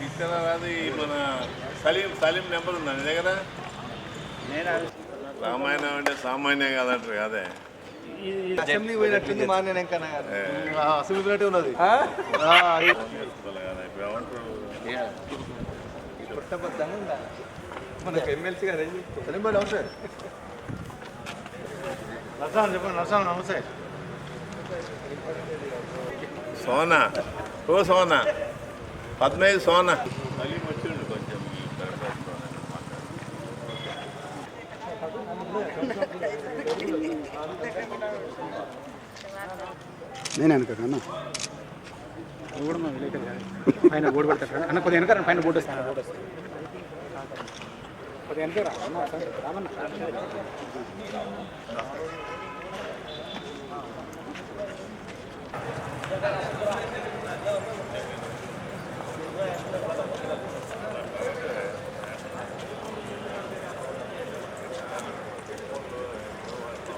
తీసుకురా రాదు ఈ మన సలీం సలీం నెంబర్ ఉందా? నీ దగ్గర రామాయణం అంటే సామాన్యం కాదంటారు అదే అసెంబ్లీ పోయినట్టుంది మా నేను ఇంకా అసెంబ్లీ పోయినట్టే ఉన్నది. ఉండాలి మనకు ఎమ్మెల్సీ గారు ఏం చెప్తారు? నమస్తే. నరసాన్ చెప్పండి నరసాన్ నమస్తే. సోనా ఓ సోనా. పద్మైదు సోనా. సలీం నేను అనుకోను అన్న పైన బోర్డు పెడతారు అన్న కొద్దిగా వెనక పైన బోర్డు వస్తాను బోర్డు వస్తాను కొద్దిగా వెనక రా అన్న ఒకసారి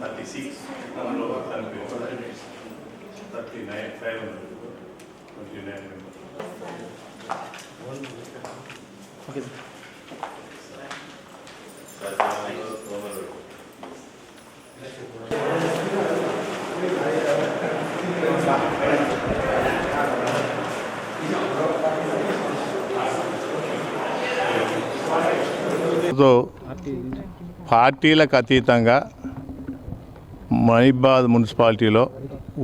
thirty six thirty nine five twenty nine okay పార్టీలకు అతీతంగా మహిబాద్ మున్సిపాలిటీలో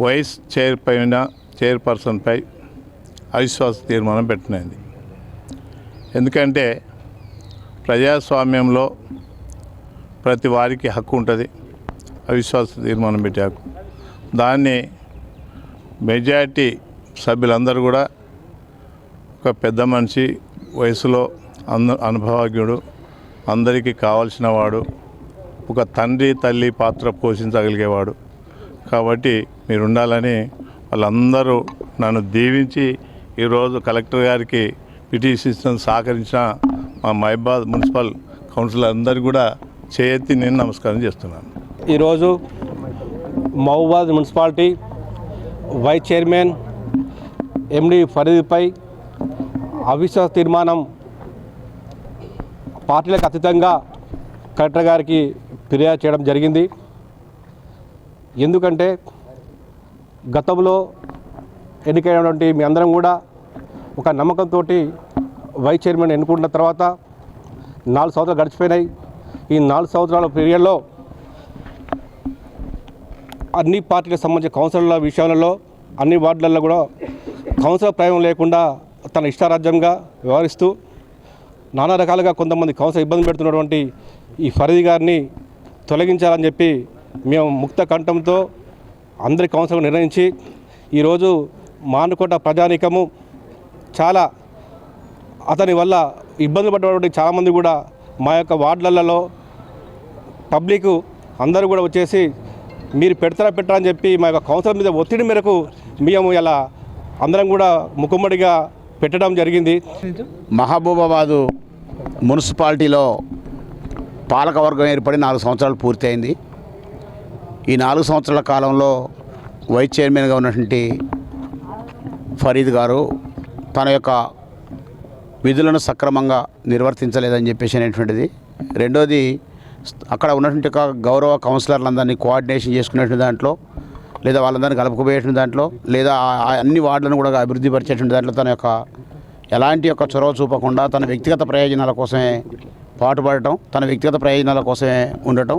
వైస్ చైర్ పైన చైర్పర్సన్పై అవిశ్వాస తీర్మానం పెట్టినది. ఎందుకంటే ప్రజాస్వామ్యంలో ప్రతి వారికి హక్కు ఉంటుంది అవిశ్వాస తీర్మానం పెట్టే హక్కు. దాన్ని మెజారిటీ సభ్యులందరూ కూడా ఒక పెద్ద మనిషి వయసులో అంద అనుభవజ్ఞుడు అందరికీ కావాల్సిన వాడు ఒక తండ్రి తల్లి పాత్ర పోషించగలిగేవాడు. కాబట్టి మీరు ఉండాలని వాళ్ళందరూ నన్ను దీవించి ఈరోజు కలెక్టర్ గారికి పిటిషన్ సహకరించిన మా మహిబాద్ మున్సిపల్ కౌన్సిలర్ అందరికీ కూడా చేయెత్తి నేను నమస్కారం చేస్తున్నాను. ఈరోజు మహబాద్ మున్సిపాలిటీ వైస్ చైర్మన్ ఎండి ఫరీద్పై అవిశ్వాస తీర్మానం పార్టీలకు అతీతంగా కలెక్టర్ గారికి ఫిర్యాదు చేయడం జరిగింది. ఎందుకంటే గతంలో ఎన్నికైనటువంటి మీ అందరం కూడా ఒక నమ్మకంతో వైస్ చైర్మన్ ఎన్నుకున్న తర్వాత నాలుగు సంవత్సరాలు గడిచిపోయినాయి. ఈ నాలుగు సంవత్సరాల పీరియడ్లో అన్ని పార్టీలకు సంబంధించిన కౌన్సిలర్ల విషయాలలో అన్ని వార్డులలో కూడా కౌన్సిలర్ ప్రయోగం లేకుండా తన ఇష్టారాజ్యంగా వ్యవహరిస్తూ నానా రకాలుగా కొంతమంది కౌన్సిలర్ ఇబ్బంది పెడుతున్నటువంటి ఈ ఫరీద్ గారిని తొలగించాలని చెప్పి మేము ముక్త కంఠంతో అందరి కౌన్సిల్ నిర్ణయించి ఈరోజు మానుకోట ప్రజానీకము చాలా అతని వల్ల ఇబ్బంది పడ్డటువంటి చాలామంది కూడా మా యొక్క వార్డులలో పబ్లిక్ అందరూ కూడా వచ్చేసి మీరు పెడతారా పెట్టరా అని చెప్పి మా యొక్క కౌన్సిల్ మీద ఒత్తిడి మేరకు మేము ఇలా అందరం కూడా ముఖమ్మడిగా పెట్టడం జరిగింది. మహబూబాబాదు మున్సిపాలిటీలో పాలకవర్గం ఏర్పడి నాలుగు సంవత్సరాలు పూర్తయింది. ఈ నాలుగు సంవత్సరాల కాలంలో వైస్ చైర్మన్గా ఉన్నటువంటి ఫరీద్ గారు తన యొక్క విధులను సక్రమంగా నిర్వర్తించలేదని చెప్పేసి అనేటువంటిది. రెండోది అక్కడ ఉన్నటువంటి ఒక గౌరవ కౌన్సిలర్లందరినీ కోఆర్డినేషన్ చేసుకునేటువంటి దాంట్లో లేదా వాళ్ళందరినీ కలుపుకుపోయేటువంటి దాంట్లో లేదా అన్ని వార్డులను కూడా అభివృద్ధి పరిచేటువంటి దాంట్లో తన యొక్క ఎలాంటి యొక్క చొరవ చూపకుండా తన వ్యక్తిగత ప్రయోజనాల కోసమే పాటుపడటం తన వ్యక్తిగత ప్రయోజనాల కోసమే ఉండటం.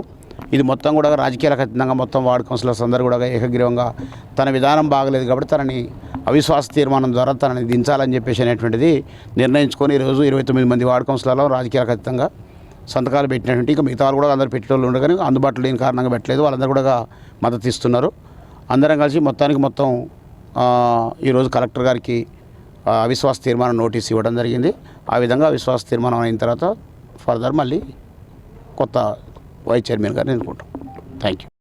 ఇది మొత్తం కూడా రాజకీయాలకు అతీతంగా మొత్తం వార్డు కౌన్సిలర్స్ అందరూ కూడా ఏకగ్రీవంగా తన విధానం బాగలేదు కాబట్టి తనని అవిశ్వాస తీర్మానం ద్వారా తనని దించాలని చెప్పేసి అనేటువంటిది నిర్ణయించుకొని ఈరోజు ఇరవై తొమ్మిది మంది వార్డు కౌన్సిలర్లు రాజకీయాలకు అతీతంగా సంతకాలు పెట్టినటువంటి ఇంకా మిగతా కూడా అందరూ పెట్టేటోళ్ళు ఉండగానే అందుబాటులో లేని కారణంగా పెట్టలేదు. వాళ్ళందరూ కూడా మద్దతు ఇస్తున్నారు. అందరం కలిసి మొత్తానికి మొత్తం ఈరోజు కలెక్టర్ గారికి అవిశ్వాస తీర్మానం నోటీస్ ఇవ్వడం జరిగింది. ఆ విధంగా అవిశ్వాస తీర్మానం అయిన తర్వాత ఫర్దర్ మళ్ళీ కొత్త వైస్ చైర్మన్గా నేను అనుకుంటాం థ్యాంక్ యూ